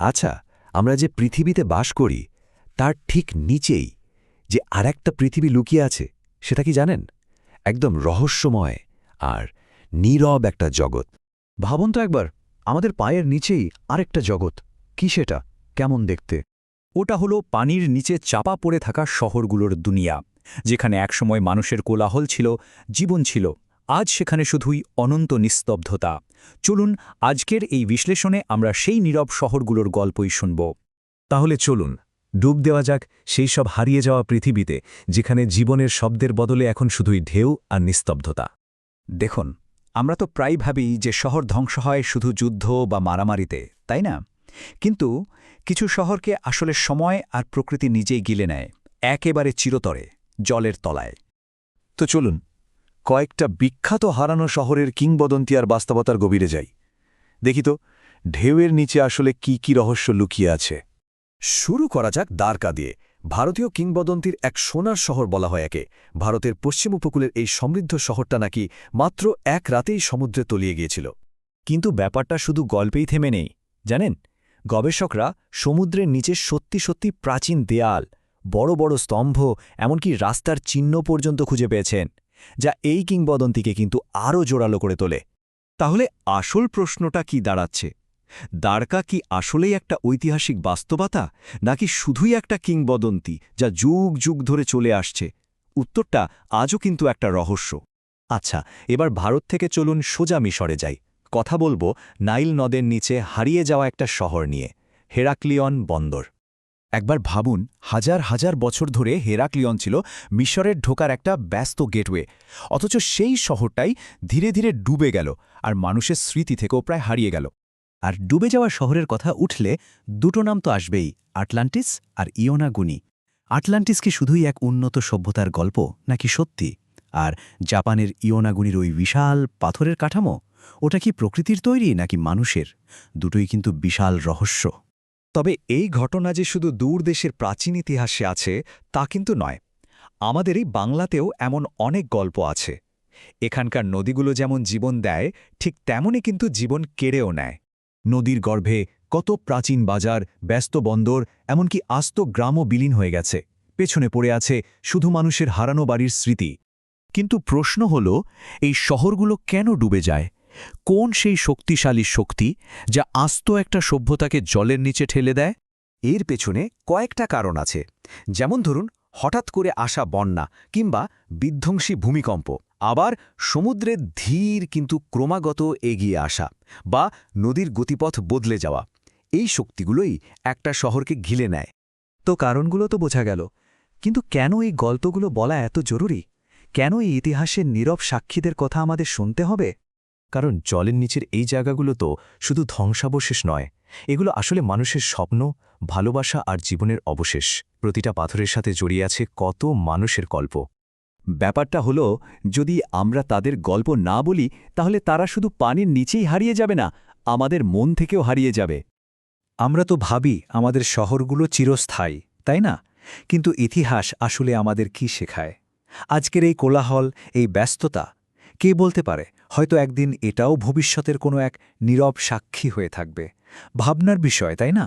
আচ্ছা আমরা যে পৃথিবীতে বাস করি, তার ঠিক নিচেই যে আরেকটা পৃথিবী লুকিয়ে আছে, সেটা কি জানেন? একদম রহস্যময় আর নীরব একটা জগৎ। ভাবুন তো একবার, আমাদের পায়ের নিচেই আরেকটা জগৎ, কি সেটা? কেমন দেখতে? ওটা হলো পানির নিচে চাপা পড়ে থাকা শহরগুলোর দুনিয়া, যেখানে একসময় মানুষের কোলাহল ছিল, জীবন ছিল। আজ সেখানে শুধুই অনন্ত নিস্তব্ধতা। চলুন আজকের এই বিশ্লেষণে আমরা সেই নীরব শহরগুলোর গল্পই শুনব। তাহলে চলুন, ডুব দেওয়া যাক সেই সব হারিয়ে যাওয়া পৃথিবীতে, যেখানে জীবনের শব্দের বদলে এখন শুধুই ঢেউ আর নিস্তব্ধতা। দেখুন, আমরা তো প্রায় ভাবি যে শহর ধ্বংস হয় শুধু যুদ্ধ বা মারামারিতে, তাই না? কিন্তু কিছু শহরকে আসলে সময় আর প্রকৃতি নিজেই গিলে নেয়, একেবারে চিরতরে, জলের তলায়। তো চলুন কয়েকটা বিখ্যাত হারানো শহরের কিংবদন্তি আর বাস্তবতার গভীরে যাই। দেখি তো, ঢেউয়ের নিচে আসলে কি কি রহস্য লুকিয়ে আছে। শুরু করা যাক দ্বারকা দিয়ে। ভারতীয় কিংবদন্তির এক সোনার শহর বলা হয় একে। ভারতের পশ্চিম উপকূলের এই সমৃদ্ধ শহরটা নাকি মাত্র এক রাতেই সমুদ্রে তলিয়ে গিয়েছিল। কিন্তু ব্যাপারটা শুধু গল্পেই থেমে নেই, জানেন? গবেষকরা সমুদ্রের নিচে সত্যি সত্যি প্রাচীন দেয়াল, বড় বড় স্তম্ভ, এমনকি রাস্তার চিহ্ন পর্যন্ত খুঁজে পেয়েছেন। যা এই কিংবদন্তিকে কিন্তু আরও জোরালো করে তোলে। তাহলে আসল প্রশ্নটা কি দাঁড়াচ্ছে? দ্বারকা কি আসলেই একটা ঐতিহাসিক বাস্তবতা, নাকি শুধুই একটা কিংবদন্তি যা যুগ যুগ ধরে চলে আসছে? উত্তরটা আজও কিন্তু একটা রহস্য। আচ্ছা এবার ভারত থেকে চলুন সোজা মিশরে যাই। কথা বলব নাইল নদের নিচে হারিয়ে যাওয়া একটা শহর নিয়ে, হেরাক্লিয়ন বন্দর। একবার ভাবুন, হাজার হাজার বছর ধরে হেরাক্লিয়ন ছিল মিশরের ঢোকার একটা ব্যস্ত গেটওয়ে। অথচ সেই শহরটাই ধীরে ধীরে ডুবে গেল আর মানুষের স্মৃতি থেকেও প্রায় হারিয়ে গেল। আর ডুবে যাওয়া শহরের কথা উঠলে দুটো নাম তো আসবেই, আটলান্টিস আর ইয়োনাগুনি আটলান্টিস কি শুধুই এক উন্নত সভ্যতার গল্প, নাকি সত্যি? আর জাপানের ইয়োনাগুনির ওই বিশাল পাথরের কাঠামো, ওটা কি প্রকৃতির তৈরি নাকি মানুষের? দুটোই কিন্তু বিশাল রহস্য। তবে এই ঘটনা যে শুধু দূর দেশের প্রাচীন ইতিহাসে আছে, তা কিন্তু নয়। আমাদের এই বাংলাতেও এমন অনেক গল্প আছে। এখানকার নদীগুলো যেমন জীবন দেয়, ঠিক তেমনই কিন্তু জীবন কেড়েও নেয়। নদীর গর্ভে কত প্রাচীন বাজার, ব্যস্ত বন্দর, এমনকি আস্ত গ্রামও বিলীন হয়ে গেছে। পেছনে পড়ে আছে শুধু মানুষের হারানো বাড়ির স্মৃতি। কিন্তু প্রশ্ন হল, এই শহরগুলো কেন ডুবে যায়? কোন সেই শক্তিশালী শক্তি যা আস্ত একটা সভ্যতাকে জলের নিচে ঠেলে দেয়? এর পেছনে কয়েকটা কারণ আছে। যেমন ধরুন, হঠাৎ করে আসা বন্যা কিংবা বিধ্বংসী ভূমিকম্প, আবার সমুদ্রের ধীর কিন্তু ক্রমাগত এগিয়ে আসা বা নদীর গতিপথ বদলে যাওয়া। এই শক্তিগুলোই একটা শহরকে ঘিলে নেয়। তো কারণগুলো তো বোঝা গেল। কিন্তু কেন এই গল্পগুলো বলা এত জরুরি? কেন এই ইতিহাসের নীরব সাক্ষীদের কথা আমাদের শুনতে হবে? কারণ জলের নিচের এই জায়গাগুলো তো শুধু ধ্বংসাবশেষ নয়, এগুলো আসলে মানুষের স্বপ্ন, ভালোবাসা আর জীবনের অবশেষ। প্রতিটা পাথরের সাথে জড়িয়ে আছে কত মানুষের গল্প। ব্যাপারটা হলো, যদি আমরা তাদের গল্প না বলি, তাহলে তারা শুধু পানির নিচেই হারিয়ে যাবে না, আমাদের মন থেকেও হারিয়ে যাবে। আমরা তো ভাবি, আমাদের শহরগুলো চিরস্থায়ী, তাই না? কিন্তু ইতিহাস আসলে আমাদের কি শেখায়? আজকের এই কোলাহল, এই ব্যস্ততা কে বলতে পারে? হয়তো একদিন এটাও ভবিষ্যতের কোনো এক নীরব সাক্ষী হয়ে থাকবে। ভাবনার বিষয়, তাই না?